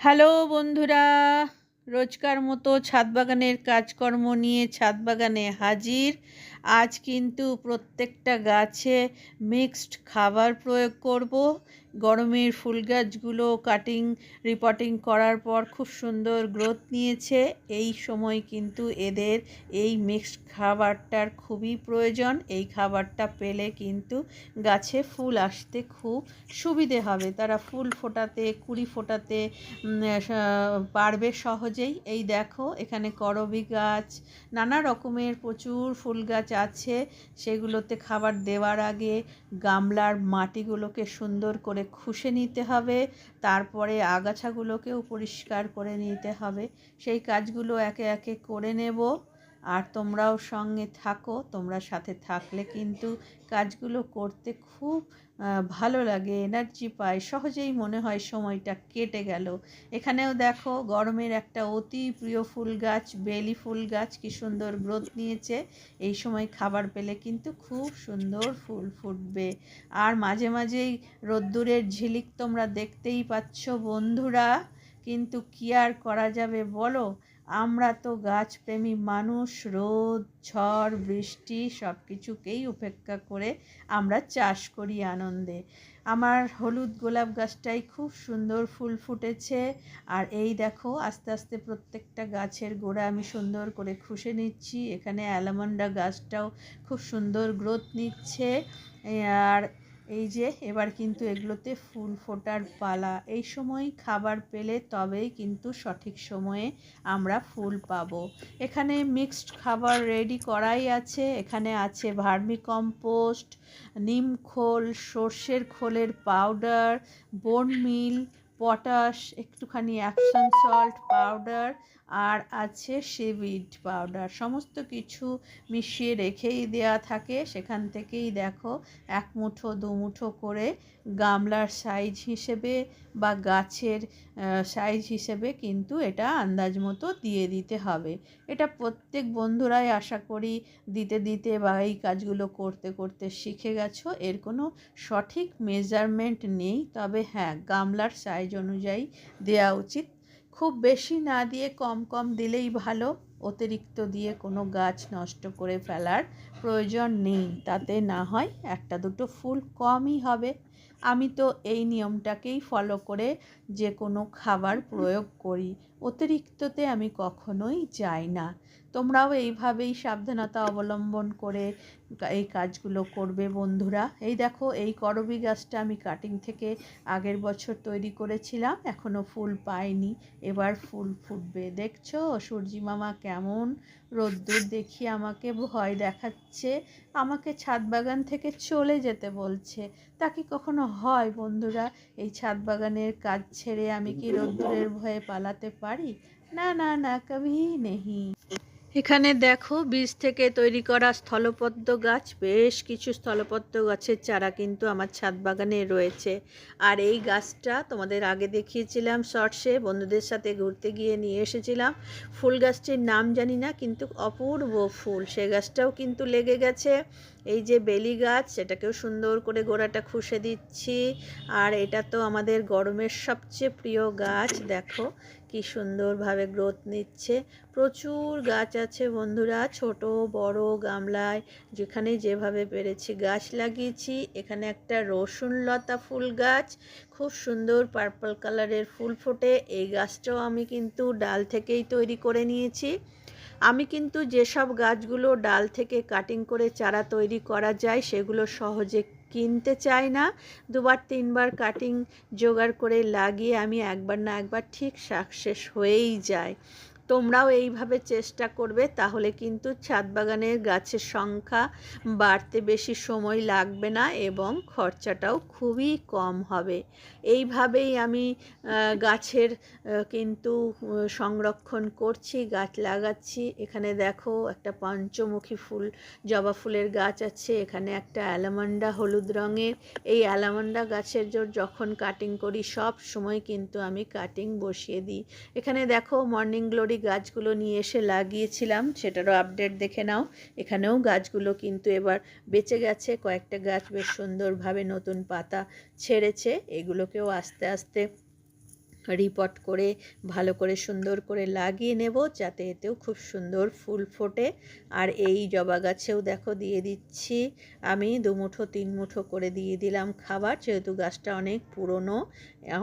Hello বন্ধুরা রোজকার মতো ছাদ বাগানের কাজকর্ম নিয়ে ছাদ বাগানে হাজির। আজ কিন্তু প্রত্যেকটা গাছে মিক্সড খাবার প্রয়োগ করব। গরমের ফুল গাছগুলো কাটিং রিপোর্টিং করার পর খুব সুন্দর গ্রোথ নিয়েছে। এই সময় কিন্তু এদের এই মিক্সড খাবারটার খুবই প্রয়োজন। এই খাবারটা পেলে কিন্তু গাছে ফুল আসতে খুব সুবিধে হবে। তারা ফুল ফোটাতে, কুড়ি ফোটাতে পারবে সহজেই। এই দেখো, এখানে করবি গাছ, নানা রকমের প্রচুর ফুল গাছ আছে সেগুলোতে খাবার দেওয়ার আগে গামলার মাটিগুলোকে সুন্দর করে খুশে নিতে হবে, তারপরে আগাছাগুলোকেও পরিষ্কার করে নিতে হবে। সেই কাজগুলো একে একে করে নেব। আর তোমরাও সঙ্গে থাকো, তোমরা সাথে থাকলে কিন্তু কাজগুলো করতে খুব ভালো লাগে এনার্জি পায়। সহজেই মনে হয় সময়টা কেটে গেল। এখানেও দেখো গরমের একটা অতি প্রিয় ফুল গাছ, বেলি ফুল গাছ কি সুন্দর গ্রোথ নিয়েছে। এই সময় খাবার পেলে কিন্তু খুব সুন্দর ফুল ফুটবে। আর মাঝে মাঝেই রোদ্দুরের ঝিলিক তোমরা দেখতেই পাচ্ছ বন্ধুরা। কিন্তু কি আর করা যাবে বলো? আমরা তো গাছপ্রেমী মানুষ, রোদ, ঝড়, বৃষ্টি সব কিছুকেই উপেক্ষা করে আমরা চাষ করি আনন্দে। আমার হলুদ গোলাপ গাছটাই খুব সুন্দর ফুল ফুটেছে আর এই দেখো, আস্তে আস্তে প্রত্যেকটা গাছের গোড়া আমি সুন্দর করে খুশে নিচ্ছি। এখানে অ্যালামন্ডা গাছটাও খুব সুন্দর গ্রোথ নিচ্ছে। আর এই যে, এবার কিন্তু এগুলোতে ফুল ফোটার পালা। এই সময় খাবার পেলে তবেই কিন্তু সঠিক সময়ে আমরা ফুল পাবো। এখানে মিক্সড খাবার রেডি করাই আছে। এখানে আছে ভার্মি কম্পোস্ট নিম খোল, সর্ষের খোলের পাউডার বোন মিল পটাশ একটুখানি অ্যাপসন সল্ট পাউডার আর আছে সিভিড পাউডার। সমস্ত কিছু মিশিয়ে রেখেই দেওয়া থাকে। সেখান থেকেই দেখো এক মুঠো, দু মুঠো করে গামলার সাইজ হিসেবে বা গাছের সাইজ হিসেবে কিন্তু এটা আন্দাজ মতো দিয়ে দিতে হবে। এটা প্রত্যেক বন্ধুরাই আশা করি দিতে দিতে বা এই কাজগুলো করতে করতে শিখে গেছো। এর কোনো সঠিক মেজারমেন্ট নেই। তবে হ্যাঁ গামলার সাইজ অনুযায়ী দেওয়া উচিত। খুব বেশি না দিয়ে কম কম দিলেই ভালো। অতিরিক্ত দিয়ে কোনো গাছ নষ্ট করে ফেলার প্রয়োজন নেই। তাতে না হয় একটা দুটো ফুল কমই হবে। আমি তো এই নিয়মটাকেই ফলো করে যে কোনো খাবার প্রয়োগ করি। অতিরিক্ততে আমি কখনোই যাই না। তোমরাও এইভাবেই সাবধানতা অবলম্বন করে এই কাজগুলো করবে বন্ধুরা। এই দেখো, এই করবি গাছটা আমি কাটিং থেকে আগের বছর তৈরি করেছিলাম এখনও ফুল পাইনি। এবার ফুল ফুটবে। দেখছ? সূর্যি মামা কেমন রোদ্দুর দেখিয়ে আমাকে ভয় দেখাচ্ছে। আমাকে ছাদ বাগান থেকে চলে যেতে বলছে। তা কি কখনো হয় বন্ধুরা? এই ছাদ বাগানের কাজ ছেড়ে আমি কি রোদ্দুরের ভয়ে পালাতে পারি না না না, কবি নেহি এখানে দেখো, বীজ থেকে তৈরি করা স্থলপদ্ম গাছ, বেশ কিছু স্থলপদ্ম গাছের চারা কিন্তু আমার ছাদ বাগানে রয়েছে। আর এই গাছটা তোমাদের আগে দেখিয়েছিলাম শর্টসে বন্ধুদের সাথে ঘুরতে গিয়ে নিয়ে এসেছিলাম। ফুল গাছটির নাম জানি না, কিন্তু অপূর্ব ফুল, সে গাছটাও কিন্তু লেগে গেছে। এই যে বেলি গাছ, সেটাকেও সুন্দর করে গোড়াটা খুশে দিচ্ছি। আর এটা তো আমাদের গরমের সবচেয়ে প্রিয় গাছ, দেখো। কি সুন্দরভাবে গ্রোথ নিচ্ছে। প্রচুর গাছ আছে বন্ধুরা, ছোট, বড়, গামলায়। যেখানে যেভাবে পেরেছি গাছ লাগিয়েছি, এখানে একটা রসুন লতা ফুল গাছ, খুব সুন্দর পার্পল কালারের ফুল ফোটে। এই গাছটাও আমি কিন্তু ডাল থেকেই তৈরি করে নিয়েছি। আমি কিন্তু যেসব গাছগুলো ডাল থেকে কাটিং করে চারা তৈরি করা যায়, সেগুলো সহজে কিনতে চাই না। দুবার, তিনবার কাটিং জোগাড় করে লাগিয়ে আমি একবার না একবার ঠিক সাকসেস হয়েই যায়। তোমরাও এইভাবে চেষ্টা করবে, তাহলে কিন্তু ছাদ বাগানের গাছের সংখ্যা বাড়তে বেশি সময় লাগবে না এবং খরচাটাও খুবই কম হবে। এইভাবেই আমি গাছের কিন্তু সংরক্ষণ করছি, গাছ লাগাচ্ছি। এখানে দেখো একটা পঞ্চমুখী ফুল, জবা ফুলের গাছ আছে। এখানে একটা অ্যালামান্ডা হলুদ রঙের। এই অ্যালামান্ডা গাছের যখন কাটিং করি, সব সময় কিন্তু আমি কাটিং বসিয়ে দিই। এখানে দেখো মর্নিং গ্লোরি গাছগুলো নিয়ে এসে লাগিয়েছিলাম, সেটারও আপডেট দেখে নাও। এখানেও গাছগুলো কিন্তু এবার বেঁচে গেছে, কয়েকটা গাছ বেশ সুন্দরভাবে নতুন পাতা ছেড়েছে, এগুলোকেও আস্তে আস্তে রিপট করে, ভালো করে সুন্দর করে লাগিয়ে নেব যাতে এতেও খুব সুন্দর ফুল ফোটে। আর এই জবা গাছেও দেখো দিয়ে দিচ্ছি। আমি দু মুঠো, তিন মুঠো করে দিয়ে দিলাম খাবার, যেহেতু গাছটা অনেক পুরনো,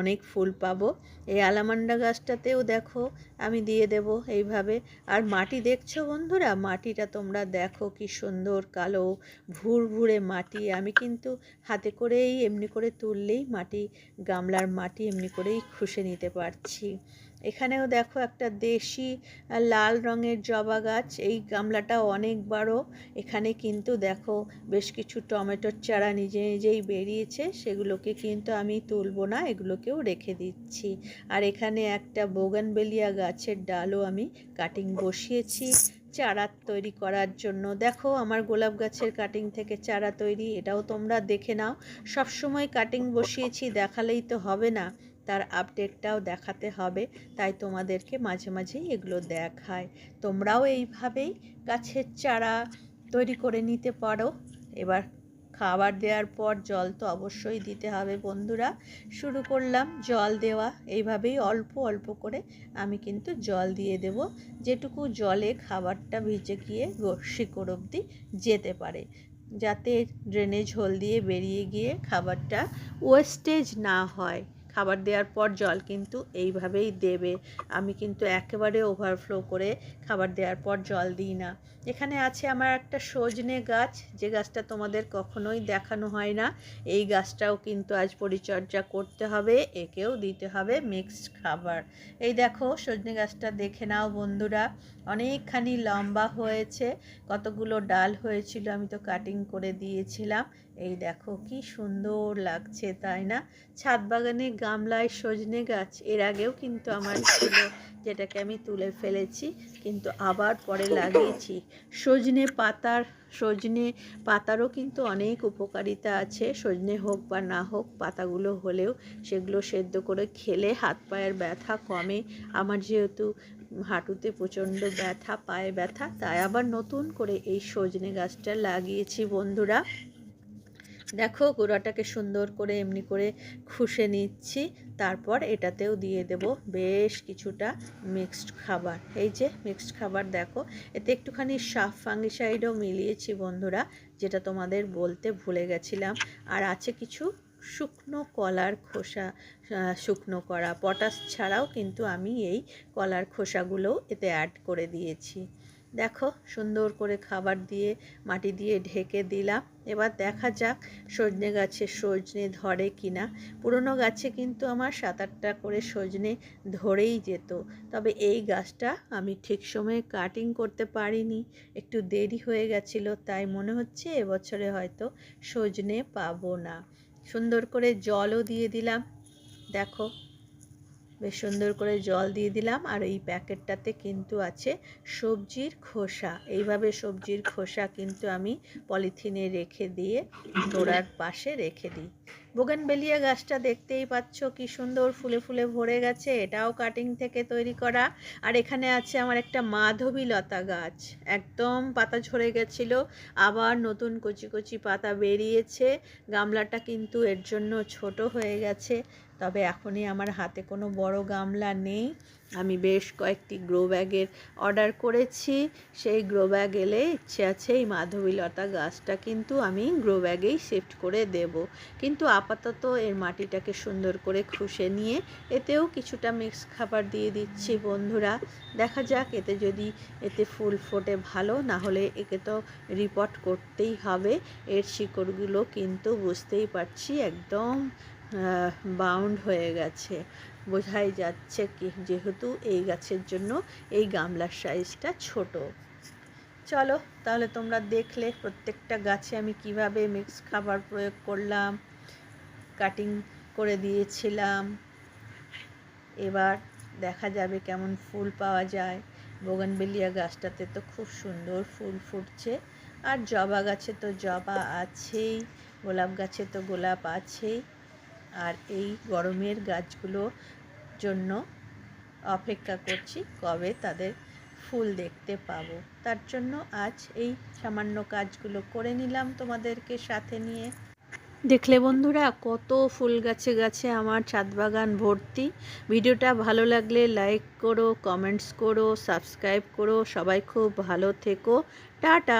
অনেক ফুল পাবো। এই আলামান্ডা গাছটাতেও দেখো আমি দিয়ে দেব এইভাবে। আর মাটি দেখছ বন্ধুরা? মাটিটা তোমরা দেখো কি সুন্দর কালো ভুর ভুরে মাটি। আমি কিন্তু হাতে করেই এমনি করে তুললেই মাটি, গামলার মাটি এমনি করেই খুশে নিতে পারছি। এখানেও দেখো একটা দেশি লাল রঙের জবা গাছ। এই গামলাটা অনেক বড়। এখানে কিন্তু দেখো বেশ কিছু টমেটোর চারা নিজে নিজেই বেরিয়েছে। সেগুলোকে কিন্তু আমি তুলবো না, এগুলোকেও রেখে দিচ্ছি। আর এখানে একটা বোগানবেলিয়া গাছের ডালও আমি কাটিং বসিয়েছি চারা তৈরি করার জন্য। দেখো আমার গোলাপ গাছের কাটিং থেকে চারা তৈরি, এটাও তোমরা দেখে নাও। সবসময় কাটিং বসিয়েছি, দেখালেই তো হবে না। তার আপডেটটাও দেখাতে হবে, তাই তোমাদেরকে মাঝে মাঝেই এগুলো দেখায়। তোমরাও এইভাবেই গাছের চারা তৈরি করে নিতে পারো। এবার খাবার দেওয়ার পর জল তো অবশ্যই দিতে হবে বন্ধুরা। শুরু করলাম জল দেওয়া। এইভাবেই অল্প অল্প করে আমি কিন্তু জল দিয়ে দেব। যেটুকু জলে খাবারটা ভিজে গিয়ে শিকড় অবধি যেতে পারে। যাতে ড্রেনেজ হোল দিয়ে বেরিয়ে গিয়ে খাবারটা ওয়েস্টেজ না হয়। খাবার দেওয়ার পর জল কিন্তু এইভাবেই দেবে। আমি কিন্তু একেবারে ওভারফ্লো করে খাবার দেওয়ার পর জল দিই না। এখানে আছে আমার একটা সজনে গাছ, যে গাছটা তোমাদের কখনোই দেখানো হয় না। এই গাছটাও কিন্তু আজ পরিচর্যা করতে হবে, একেও দিতে হবে মিক্সড খাবার। এই দেখো সজনে গাছটা দেখে নাও বন্ধুরা। অনেকখানি লম্বা হয়েছে, কতগুলো ডাল হয়েছিল আমি তো কাটিং করে দিয়েছিলাম। এই দেখো কি সুন্দর লাগছে, তাই না? ছাদ বাগানে গামলায় সজনে গাছ, এর আগেও কিন্তু আমার ছিল, যেটাকে আমি তুলে ফেলেছি, কিন্তু আবার পরে লাগিয়েছি। সজনে পাতার, সজনে পাতারও কিন্তু অনেক উপকারিতা আছে, সজনে হোক বা না হোক, পাতাগুলো হলেও সেগুলো সেদ্ধ করে খেলে হাত পায়ের ব্যথা কমে। আমার যেহেতু হাঁটুতে প্রচণ্ড ব্যথা, পায়ে ব্যথা, তাই আবার নতুন করে এই সজনে গাছটা লাগিয়েছি বন্ধুরা। দেখো গোড়াটাকে সুন্দর করে এমনি করে খুশে নিচ্ছি, তারপর এটাতেও দিয়ে দেব বেশ কিছুটা মিক্সড খাবার। এই যে মিক্সড খাবার দেখো, এতে একটুখানি সাফ ফাঙ্গিসাইডও মিলিয়েছি বন্ধুরা, যেটা তোমাদের বলতে ভুলে গেছিলাম। আর আছে কিছু শুকনো কলার খোসা শুকনো করা পটাশ ছাড়াও কিন্তু আমি এই কলার খোসাগুলোও এতে অ্যাড করে দিয়েছি। দেখো, সুন্দর করে খাবার দিয়ে, মাটি দিয়ে ঢেকে দিলাম। এবার দেখা যাক সজনে গাছে সজনে ধরে কি না পুরনো গাছে কিন্তু আমার সাত আটটা করে সজনে ধরেই যেত। তবে এই গাছটা আমি ঠিক সময়ে কাটিং করতে পারিনি। একটু দেরি হয়ে গেছিল, তাই মনে হচ্ছে এবছরে হয়তো সজনে পাবো না। সুন্দর করে জলও দিয়ে দিলাম। দেখো বেশ সুন্দর করে জল দিয়ে দিলাম আর এই প্যাকেটটাতে কিন্তু আছে সবজির খোসা। এইভাবে সবজির খোসা কিন্তু আমি পলিথিনে রেখে দিয়ে তোড়ার পাশে রেখে দিই। বোগানবেলিয়া গাছটা দেখতেই পাচ্ছ কি সুন্দর ফুলে ফুলে ভরে গেছে, এটাও কাটিং থেকে তৈরি করা। আর এখানে আছে আমার একটা মাধবী লতা গাছ, একদম পাতা ঝরে গেছিল, আবার নতুন কচি কচি পাতা বেরিয়েছে, গামলাটা কিন্তু এর জন্য ছোট হয়ে গেছে। তবে এখনই আমার হাতে কোনো বড় গামলা নেই। আমি বেশ কয়েকটি গ্রো ব্যাগের অর্ডার করেছি। সেই গ্রো ব্যাগ এলে ইচ্ছে আছে এই মাধবীলতা গাছটা কিন্তু আমি গ্রো ব্যাগেই শিফট করে দেব। কিন্তু আপাতত এর মাটিটাকে সুন্দর করে খুশে নিয়ে এতেও কিছুটা মিক্স খাবার দিয়ে দিচ্ছি বন্ধুরা। দেখা যাক, এতে যদি এতে ফুল ফোটে ভালো, না হলে একে তো রিপোর্ট করতেই হবে। এর শিকড়গুলো কিন্তু বুঝতেই পারছি একদম বাউন্ড হয়ে গেছে। বোঝাই যাচ্ছে কি, যেহেতু এই গাছের জন্য এই গামলার সাইজটা ছোট। চলো, তাহলে তোমরা দেখলে প্রত্যেকটা গাছে আমি কীভাবে মিক্স খাবার প্রয়োগ করলাম কাটিং করে দিয়েছিলাম। এবার দেখা যাবে কেমন ফুল পাওয়া যায়। বোগানবেলিয়া গাছটাতে তো খুব সুন্দর ফুল ফুটছে। আর জবা গাছে তো জবা আছেই, গোলাপ গাছে তো গোলাপ আছেই। আর এই গরমের গাছগুলোর জন্য অপেক্ষা করছি কবে তাদের ফুল দেখতে পাবো। তার জন্য আজ এই সামান্য কাজগুলো করে নিলাম তোমাদেরকে সাথে নিয়ে। দেখলে বন্ধুরা, কত ফুল গাছে গাছে আমার ছাদ বাগান ভর্তি। ভিডিওটা ভালো লাগলে লাইক করো, কমেন্টস করো, সাবস্ক্রাইব করো। সবাই খুব ভালো থেকো। টাটা!